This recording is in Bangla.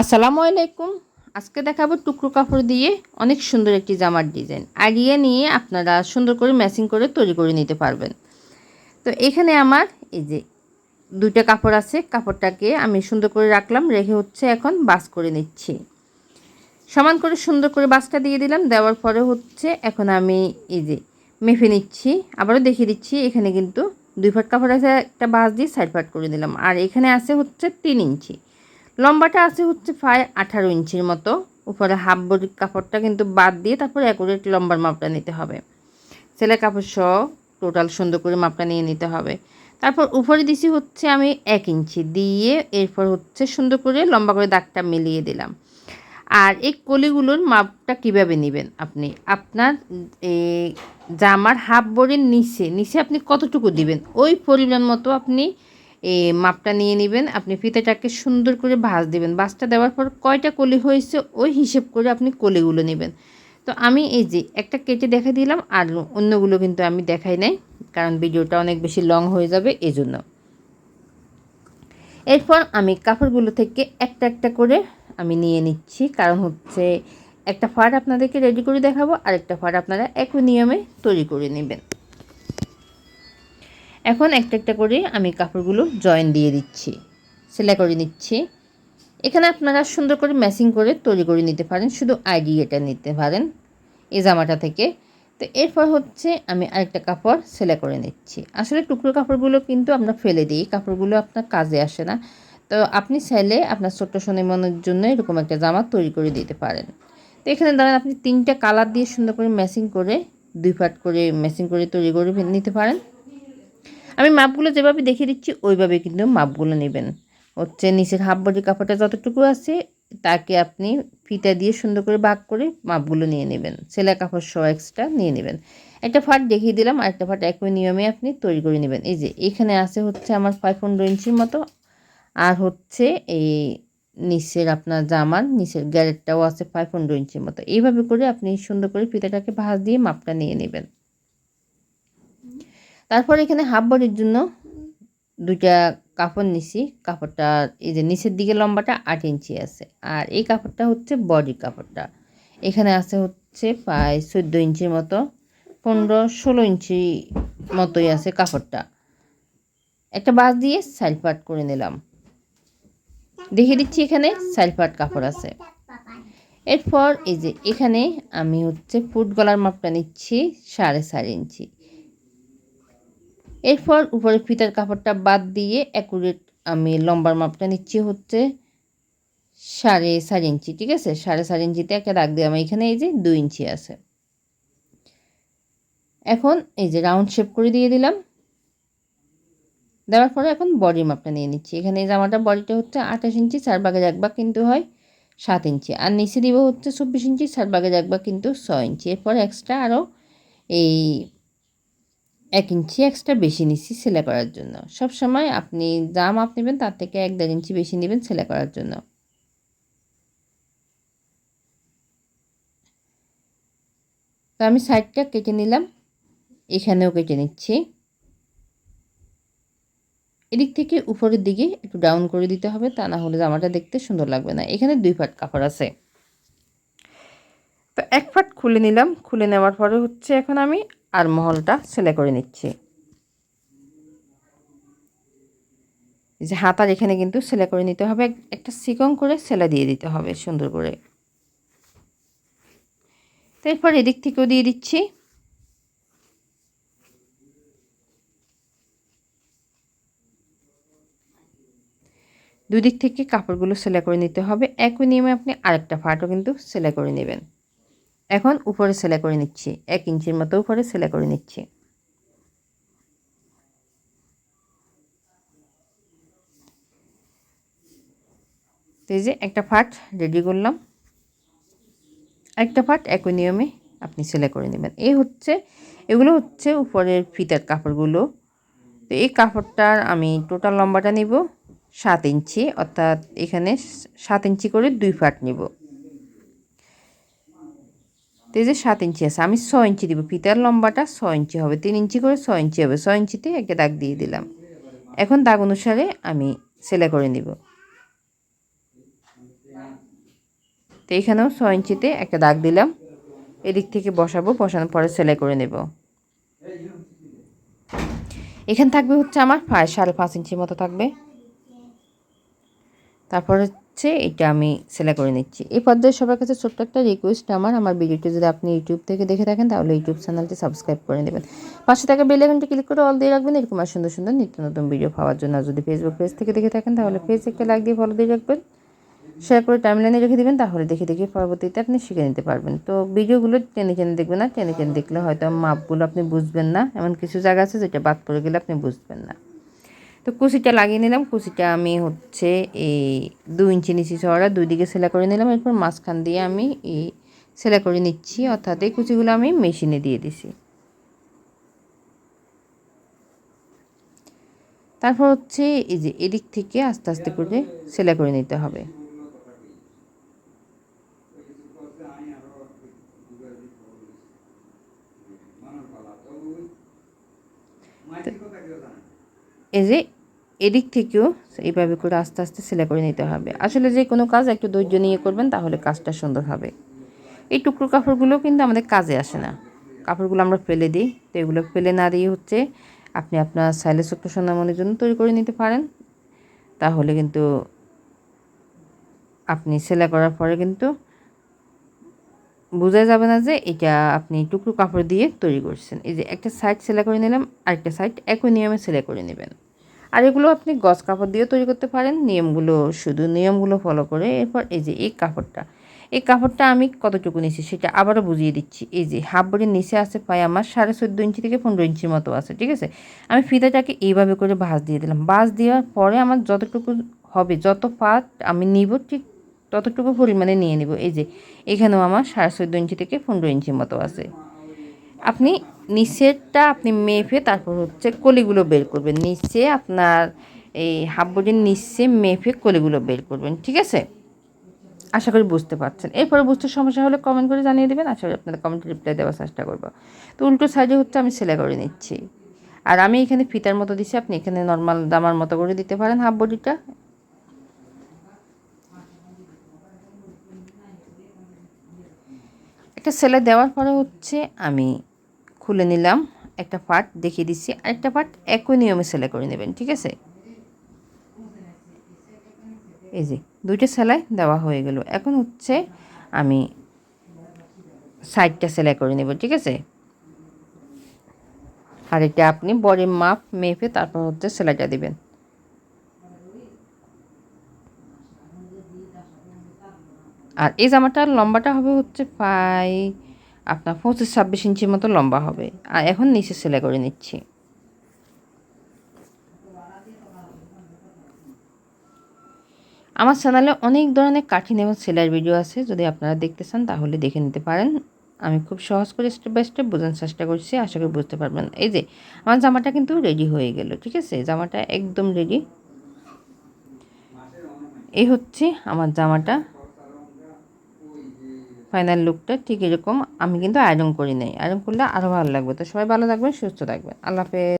আসসালামু আলাইকুম। আজকে দেখাবো টুকরো কাপড় দিয়ে অনেক সুন্দর একটি জামার ডিজাইন। আগিয়ে নিয়ে আপনারা সুন্দর করে ম্যাচিং করে তৈরি করে নিতে পারবেন। তো এখানে আমার এই যে দুইটা কাপড় আছে, কাপড়টাকে আমি সুন্দর করে রাখলাম, রেখে হচ্ছে এখন বাস করে নিচ্ছি। সমান করে সুন্দর করে বাসটা দিয়ে দিলাম, দেওয়ার পরে হচ্ছে এখন আমি এই যে মেফে নিচ্ছি। আবারও দেখিয়ে দিচ্ছি, এখানে কিন্তু দুই ফাট কাপড় আছে, একটা বাস দিয়ে সাইড ফাট করে দিলাম আর এখানে আছে হচ্ছে তিন ইঞ্চি। লম্বাটা আছে হচ্ছে প্রায় আঠারো ইঞ্চির মতো। উপরে হাফ বডির কাপড়টা কিন্তু বাদ দিয়ে তারপরে অ্যাকুরেট লম্বার মাপটা নিতে হবে। সেলাই কাপড় সহ টোটাল সুন্দর করে মাপটা নিয়ে নিতে হবে। তারপর উপরে দিছি হচ্ছে আমি এক ইঞ্চি দিয়ে এরপর হচ্ছে সুন্দর করে লম্বা করে দাগটা মিলিয়ে দিলাম। আর এই কলিগুলোর মাপটা কীভাবে নেবেন আপনি? আপনার এই জামার হাফ বডির নিচে নিচে আপনি কতটুকু দিবেন? ওই পরিমাণ মতো আপনি এই মাপটা নিয়ে নেবেন। আপনি ফিতেটাকে সুন্দর করে ভাঁজ দেবেন। ভাঁজটা দেওয়ার পর কয়টা কলি হয়েছে ওই হিসেব করে আপনি কলিগুলো নেবেন। তো আমি এই যে একটা কেটে দেখা দিলাম, আর অন্যগুলো কিন্তু আমি দেখাই নাই, কারণ ভিডিওটা অনেক বেশি লং হয়ে যাবে এজন্য। এরপর আমি কাপড়গুলো থেকে একটা একটা করে আমি নিয়ে নিচ্ছি। কারণ হচ্ছে একটা ফাট আপনাদেরকে রেডি করে দেখাবো আর একটা ফাট আপনারা একই নিয়মে তৈরি করে নেবেন। এখন একটা একটা করে আমি কাপড়গুলো জয়েন দিয়ে দিচ্ছি। সেলাই করে নিচ্ছি। এখানে আপনারা সুন্দর করে ম্যাচিং করে তৈরি করে নিতে পারেন, শুধু আইডিয়াটা নিতে পারেন এই জামাটা থেকে। তো এরপর হচ্ছে আমি আরেকটা কাপড় সেলাই করে নিচ্ছি। আসলে টুকরো কাপড়গুলো কিন্তু আমরা ফেলে দিই, কাপড়গুলো আপনার কাজে আসে না। তো আপনি চাইলে আপনার ছোট্ট মনের জন্য এরকম একটা জামা তৈরি করে দিতে পারেন। তো এখানে ধরেন আপনি তিনটা কালার দিয়ে সুন্দর করে ম্যাচিং করে, দুই পাট করে ম্যাচিং করে তৈরি করে নিতে পারেন। আমি মাপগুলো যেভাবে দেখিয়ে দিচ্ছি, ওইভাবে কিন্তু মাপগুলো নেবেন। হচ্ছে নিচের হাফ বডি কাপড়টা যতটুকু আছে, তাকে আপনি ফিতা দিয়ে সুন্দর করে ভাগ করে মাপগুলো নিয়ে নেবেন। সেলাই কাপড় সহ এক্সট্রা নিয়ে নেবেন। একটা ফাট দেখিয়ে দিলাম আর একটা ফাট একই নিয়মে আপনি তৈরি করে নেবেন। এই যে, এখানে আছে হচ্ছে আমার ফাইভ পনেরো ইঞ্চির মতো। আর হচ্ছে এই নিচের আপনার জামার নিচের গ্যারেটটাও আছে ফাইভ পনেরো ইঞ্চির মতো। এইভাবে করে আপনি সুন্দর করে ফিতাটাকে ভাঁজ দিয়ে মাপটা নিয়ে নেবেন। তারপর এখানে হাফ বডির জন্য দুইটা কাপড় নিছি। কাপড়টা এই যে নিচের দিকে লম্বাটা আট ইঞ্চি আছে। আর এই কাপড়টা হচ্ছে বডি কাপড়টা। এখানে আছে হচ্ছে প্রায় চোদ্দ ইঞ্চির মতো, পনেরো ষোলো ইঞ্চি মতোই আছে কাপড়টা। একটা বাস দিয়ে সাইলপাট করে নিলাম। দেখে দিচ্ছি এখানে সাইলপাট কাপড় আছে। এরপর এই যে এখানে আমি হচ্ছে ফুট গলার মাপটা নিচ্ছি সাড়ে চার ইঞ্চি। এরপর উপরে ফিতার কাপড়টা বাদ দিয়ে অ্যাকুরেট আমি লম্বার মাপটা নিচ্ছি হচ্ছে সাড়ে চার ইঞ্চি, ঠিক আছে? সাড়ে চার ইঞ্চিতে একটা দাগ দিয়ে আমার এখানে এই যে দুই ইঞ্চি আছে। এখন এই যে রাউন্ড শেপ করে দিয়ে দিলাম। দেওয়ার পরে এখন বডি মাপটা নিয়ে নিচ্ছি। এখানে জামাটা বডিটা হচ্ছে আঠাশ ইঞ্চি, চার বাগের এক বাগ কিন্তু হয় সাত ইঞ্চি। আর নিচে দিব হচ্ছে চব্বিশ ইঞ্চি, চার বাগের এক বাগ কিন্তু ছয় ইঞ্চি। এরপর এক্সট্রা আরও এই এক ইঞ্চি এক্সট্রা বেশি নিচ্ছি সেলাই করার জন্য। সব সময় আপনি যা মাপ নেবেন, তার থেকে এক দেড় ইঞ্চি বেশি নেবেন সেলাই করার জন্য। তো আমি সাইডটা কেটে নিলাম, এখানেও কেটে নিচ্ছি। এদিক থেকে উপরের দিকে একটু ডাউন করে দিতে হবে, তা না হলে জামাটা দেখতে সুন্দর লাগবে না। এখানে দুই ফাট কাপড় আছে। তো এক ফাট খুলে নিলাম, খুলে নেওয়ার পরে হচ্ছে এখন আমি আর মহলটা সেলাই করে নিচ্ছি। যে হাতার এখানে কিন্তু সেলাই করে নিতে হবে, একটা সিকং করে সেলাই দিয়ে দিতে হবে সুন্দর করে। তারপর এদিক থেকেও দিয়ে দিচ্ছি। দুদিক থেকে কাপড়গুলো সেলাই করে নিতে হবে। একই নিয়মে আপনি আরেকটা ফাটও কিন্তু সেলাই করে নেবেন। এখন উপরে সেলাই করে নিচ্ছি। এক ইঞ্চির মতো উপরে সেলাই করে নিচ্ছি। এই যে একটা ফাট রেডি করলাম। একটা ফাট একই নিয়মে আপনি সেলাই করে নেবেন। এই হচ্ছে, এগুলো হচ্ছে উপরের ফিতার কাপড়গুলো। তো এই কাপড়টার আমি টোটাল লম্বাটা নিব সাত ইঞ্চি, অর্থাৎ এখানে সাত ইঞ্চি করে দুই ফাট নিব। তো এই যে সাত ইঞ্চি আছে, আমি ছ ইঞ্চি দিব। ফিতার লম্বাটা ছ ইঞ্চি হবে, তিন ইঞ্চি করে ছ ইঞ্চি হবে। ছ ইঞ্চিতে একটা দাগ দিয়ে দিলাম। এখন দাগ অনুসারে আমি সেলাই করে নিব। তো এখানেও ছয় ইঞ্চিতে একটা দাগ দিলাম। এদিক থেকে বসাবো, বসানোর পরে সেলাই করে নেব। এখানে থাকবে হচ্ছে আমার প্রায় সাড়ে পাঁচ ইঞ্চির মতো থাকবে। তারপর হচ্ছে, এটা আমি সেলাই করে নিচ্ছি। এই পর্যায়ে সবার কাছে ছোট্ট একটা রিকোয়েস্ট আমার। আমার ভিডিওটি যদি আপনি ইউটিউব থেকে দেখে থাকেন, তাহলে ইউটিউব চ্যানেলটি সাবস্ক্রাইব করে নেবেন। পাশে থাকা বেল আইকনটি ক্লিক করে অল দিয়ে রাখবেন। এরকম আর সুন্দর সুন্দর নিত্য নতুন ভিডিও পাওয়ার জন্য। যদি ফেসবুক পেজ থেকে দেখে থাকেন, তাহলে পেজ একটা লাইক দিয়ে ফলো দিয়ে রাখবেন। শেয়ার করে টাইমলাইনে রেখে দেবেন, তাহলে দেখে দেখে পরবর্তীতে আপনি শিখে নিতে পারবেন। তো ভিডিওগুলো টেনে টেনে দেখবেন না টেনে টেনে দেখলে হয়তো মাপগুলো আপনি বুঝবেন না। এমন কিছু জায়গা আছে যেটা বাদ পড়ে গেলে আপনি বুঝবেন না। তো কুচিটা লাগিয়ে নিলাম। কুচিটা আমি হচ্ছে এই দু ইঞ্চি নিচি চড়া দুই দিকে সেলাই করে নিলাম। এরপর মাঝখান দিয়ে আমি এই সেলাই করে নিচ্ছি। অর্থাৎ এই কুচিগুলো আমি মেশিনে দিয়ে দিছি। তারপর হচ্ছে এই যে এদিক থেকে আস্তে আস্তে করে সেলাই করে নিতে হবে। এই যে এদিক থেকেও এইভাবে করে আস্তে আস্তে সেলাই করে নিতে হবে। আসলে যে কোনো কাজ একটু ধৈর্য নিয়ে করবেন, তাহলে কাজটা সুন্দর হবে। এই টুকরো কাপড়গুলো কিন্তু আমাদের কাজে আসে না। কাপড়গুলো আমরা ফেলে দিই, তো এগুলো ফেলে না দিয়ে হচ্ছে আপনি আপনার সাইলে ছোট্ট সোনামনির জন্য তৈরি করে নিতে পারেন। তাহলে কিন্তু আপনি সেলাই করার পরে কিন্তু বোঝা যাবে না যে এটা আপনি টুকরো কাপড় দিয়ে তৈরি করছেন। এই যে একটা সাইড সেলাই করে নিলাম, আরেকটা সাইড একই নিয়মে সেলাই করে নেবেন। আর এগুলো আপনি গজ কাপড় দিয়েও তৈরি করতে পারেন। নিয়মগুলো, শুধু নিয়মগুলো ফলো করে এরপর এই যে এই কাপড়টা এই কাপড়টা আমি কতটুকু নিচ্ছি সেটা আবারও বুঝিয়ে দিচ্ছি। এই যে হাফ বডির নিচে আছে প্রায় আমার সাড়ে চোদ্দ ইঞ্চি থেকে পনেরো ইঞ্চির মতো আছে, ঠিক আছে? আমি ফিতাটাকে এইভাবে করে ভাঁজ দিয়ে দিলাম। ভাঁজ দেওয়ার পরে আমার যতটুকু হবে, যত পাত আমি নিব, ঠিক ততটুকু পরিমাণে নিয়ে নিব। এই যে এখানেও আমার সাড়ে চোদ্দ ইঞ্চি থেকে পনেরো ইঞ্চির মতো আছে। আপনি নিচেরটা আপনি মেপে তারপর হচ্ছে কলিগুলো বের করবেন। নিচে আপনার এই হাফ বডির নিচে মেপে কলিগুলো বের করবেন, ঠিক আছে? আশা করি বুঝতে পারছেন। এরপরে বুঝতে সমস্যা হলে কমেন্ট করে জানিয়ে দেবেন, আশা করি আপনাদের কমেন্টে রিপ্লাই দেওয়ার চেষ্টা করব। তো উল্টো সাইডে হচ্ছে আমি সেলাই করে নিচ্ছি। আর আমি এখানে ফিতার মতো দিচ্ছি আপনি এখানে নর্মাল দামার মতো করে দিতে পারেন হাফ বডিটা একটা সেলাই দেওয়ার পরে হচ্ছে আমি খুলে নিলাম, একটা পার্ট দেখিয়ে দিচ্ছি, আরেকটা পার্ট একই নিয়মে সেলাই করে নেবেন, ঠিক আছে? এই যে, দুইটা সেলাই দেওয়া হয়ে গেল। এখন হচ্ছে আমি সাইডটা সেলাই করে নেব, ঠিক আছে? আর এটা আপনি বডির মাপ মেপে তারপর হচ্ছে সেলাইটা দিবেন। আর এই জামাটার লম্বাটা হবে হচ্ছে প্রায় আপনার পঁচিশ, ছাব্বিশ ইঞ্চির মতো লম্বা হবে। আর এখন নিচে সেলাই করে নিচ্ছি। আমার চ্যানেলে অনেক ধরনের কাঠিন এবং সেলাইয়ের ভিডিও আছে। যদি আপনারা দেখতে চান, তাহলে দেখে নিতে পারেন। আমি খুব সহজ করে স্টেপ বাই স্টেপ বোঝানোর চেষ্টা করছি। আশা করি বুঝতে পারবেন। এই যে, আমার জামাটা কিন্তু রেডি হয়ে গেল, ঠিক আছে? জামাটা একদম রেডি এই হচ্ছে আমার জামাটা। ফাইনাল লুকটা ঠিক এরকম আমি কিন্তু আয়রন করি নাই। আয়রন করলে আরও ভালো লাগবে। তো সবাই ভালো থাকবেন, সুস্থ থাকবেন। আল্লাহ হাফেজ।